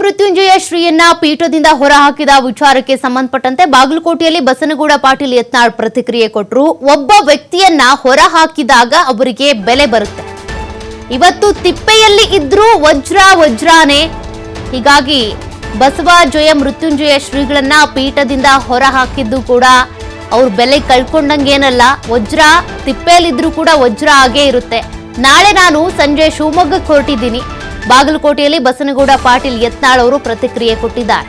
ಮೃತ್ಯುಂಜಯ ಶ್ರೀಯನ್ನ ಪೀಠದಿಂದ ಹೊರಹಾಕಿದ ವಿಚಾರಕ್ಕೆ ಸಂಬಂಧಪಟ್ಟಂತೆ ಬಾಗಲಕೋಟೆಯಲ್ಲಿ ಬಸನಗೌಡ ಪಾಟೀಲ್ ಯತ್ನಾಳ್ ಪ್ರತಿಕ್ರಿಯೆ ಕೊಟ್ಟರು ಒಬ್ಬ ವ್ಯಕ್ತಿಯನ್ನ ಹೊರಹಾಕಿದಾಗ ಅವರಿಗೆ ಬೆಲೆ ಬರುತ್ತೆ. ಇವತ್ತು ತಿಪ್ಪೆಯಲ್ಲಿ ಇದ್ರೂ ವಜ್ರ ವಜ್ರಾನೆ. ಹೀಗಾಗಿ ಬಸವ ಜಯ ಮೃತ್ಯುಂಜಯ ಶ್ರೀಗಳನ್ನ ಪೀಠದಿಂದ ಹೊರಹಾಕಿದ್ದು ಕೂಡ ಅವ್ರ ಬೆಲೆ ಕಳ್ಕೊಂಡಂಗೇನಲ್ಲ. ವಜ್ರ ತಿಪ್ಪೆಯಲ್ಲಿದ್ರೂ ಕೂಡ ವಜ್ರ ಆಗೇ ಇರುತ್ತೆ. ನಾಳೆ ನಾನು ಸಂಜೆ ಶಿವಮೊಗ್ಗಕ್ಕೆ ಹೊರಟಿದ್ದೀನಿ. ಬಾಗಲಕೋಟೆಯಲ್ಲಿ ಬಸನಗೌಡ ಪಾಟೀಲ್ ಯತ್ನಾಳ್ ಅವರು ಪ್ರತಿಕ್ರಿಯೆ ಕೊಟ್ಟಿದ್ದಾರೆ.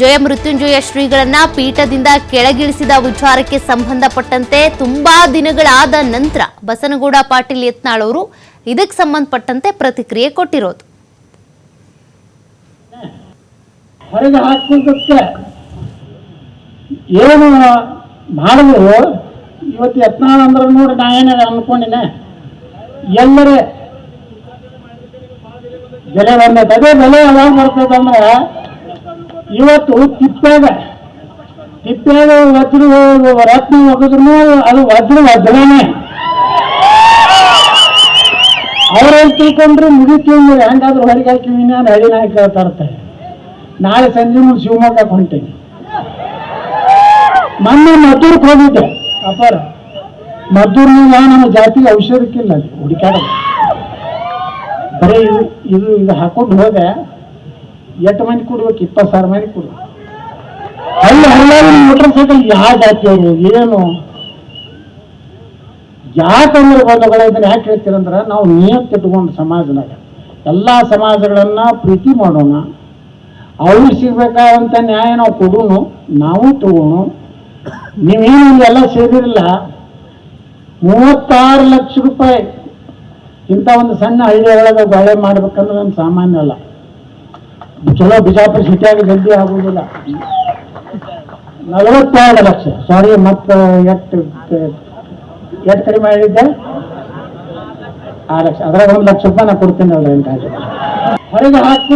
ಜಯ ಮೃತ್ಯುಂಜಯ ಶ್ರೀಗಳನ್ನ ಪೀಠದಿಂದ ಕೆಳಗಿಳಿಸಿದ ವಿಚಾರಕ್ಕೆ ಸಂಬಂಧಪಟ್ಟಂತೆ ತುಂಬಾ ದಿನಗಳಾದ ನಂತರ ಬಸನಗೌಡ ಪಾಟೀಲ್ ಯತ್ನಾಳ್ ಅವರು ಇದಕ್ಕೆ ಸಂಬಂಧಪಟ್ಟಂತೆ ಪ್ರತಿಕ್ರಿಯೆ ಕೊಟ್ಟಿರೋದು. ಏನು ಮಾಡಿದ್ರು? ಇವತ್ತು ಯತ್ನಾಳ್ ಅಂದ್ರೆ ನೋಡಿ ನಾ ಏನಾರ ಅನ್ಕೊಂಡಿನ ಎಲ್ಲರೇ ಬೆಲೆ ಬಂದೈತೆ ಅದೇ ಬೆಲೆ ಯಾವಾಗ ಬರ್ತದೆ ಅಂದ್ರೆ ಇವತ್ತು ತಿಪ್ಪಾಗ ತಿಪ್ಪಾಗ ವಜ್ರ ರತ್ನ ಒಗದ್ರು ಅದು ವಜ್ರ ವಜ್ರನೇ. ಅವ್ರೇನ್ ತಿಳ್ಕೊಂಡ್ರು ಮುಗಿತೀವಿ ಹೆಂಗಾದ್ರೂ ಹೊರಗೆ ಹಾಕಿವಿ ನಾನು ಹಳ್ಳಿ ನಾಯಕ ತರ್ತಾರೆ ನಾಳೆ ಸಂಜೆ ಮುಂದೆ ಶಿವಮೊಗ್ಗಕ್ಕೆ ಹೊಂಟೇನೆ. ಮೊನ್ನೆ ಮದ್ದೂರ್ಗೆ ಹೋಗಿದ್ದೆ. ಅಪಾರ. ಮದ್ದೂರ್ನಾಗ ನಮ್ಮ ಜಾತಿಗೆ ಔಷಧಕ್ಕಿಲ್ಲ ಹುಡುಕಾಡ ಬರೀ ಇದು ಇದು ಹಾಕೊಂಡು ಹೋದೆ ಎಷ್ಟು ಮಂದಿ ಕೊಡ್ಬೇಕು? ಇಪ್ಪತ್ತು ಸಾವಿರ ಮಂದಿ ಕೊಡ್ಬೇಕು. ಅಲ್ಲಿ ಹಳ್ಳಾಗಿ ಮೋಟರ್ ಸೈಕಲ್ ಯಾವ ಜಾತಿಯವರು ಏನು? ಯಾಕಂದ್ರೆ ಬಂಧುಗಳ ಇದನ್ನ ಯಾಕೆ ಹೇಳ್ತೀರಂದ್ರೆ ನಾವು ನಿಯತ್ ಇಟ್ಕೊಂಡು ಸಮಾಜದಾಗ ಎಲ್ಲ ಸಮಾಜಗಳನ್ನ ಪ್ರೀತಿ ಮಾಡೋಣ. ಅವ್ರಿಗೆ ಸಿಗ್ಬೇಕಾದಂಥ ನ್ಯಾಯ ನಾವು ಕೊಡೋಣ ನಾವು ತಗೋಣ ನೀವೇನು ಎಲ್ಲ ಸೇರಿರಲ್ಲ, ಮೂವತ್ತಾರು ಲಕ್ಷ ರೂಪಾಯಿ ಇಂಥ ಒಂದು ಸಣ್ಣ ಹಳ್ಳಿ ಒಳಗೆ ಬಾಳೆ ಮಾಡ್ಬೇಕಂದ್ರೆ ನಮ್ಮ ಸಾಮಾನ್ಯ ಅಲ್ಲ. ಚಲೋ ಬಿಜಾಪುರ ಸಿಟಿಯಾಗ ಜಲ್ದಿ ಆಗುವುದಿಲ್ಲ ನಲವತ್ತೆರಡು ಲಕ್ಷ. ಸಾರಿ ಮತ್ತೆ ಎಷ್ಟು ಎಷ್ಟು ಕಡಿಮೆ ಹೇಳಿದ್ದೆ ಆ ಲಕ್ಷ. ಅದ್ರಾಗ ಒಂದು ಲಕ್ಷ ರೂಪಾಯಿ ನಾ ಕೊಡ್ತೀನಿ ಎಂಟು ಹೊರಗೆ ಹಾಕಿ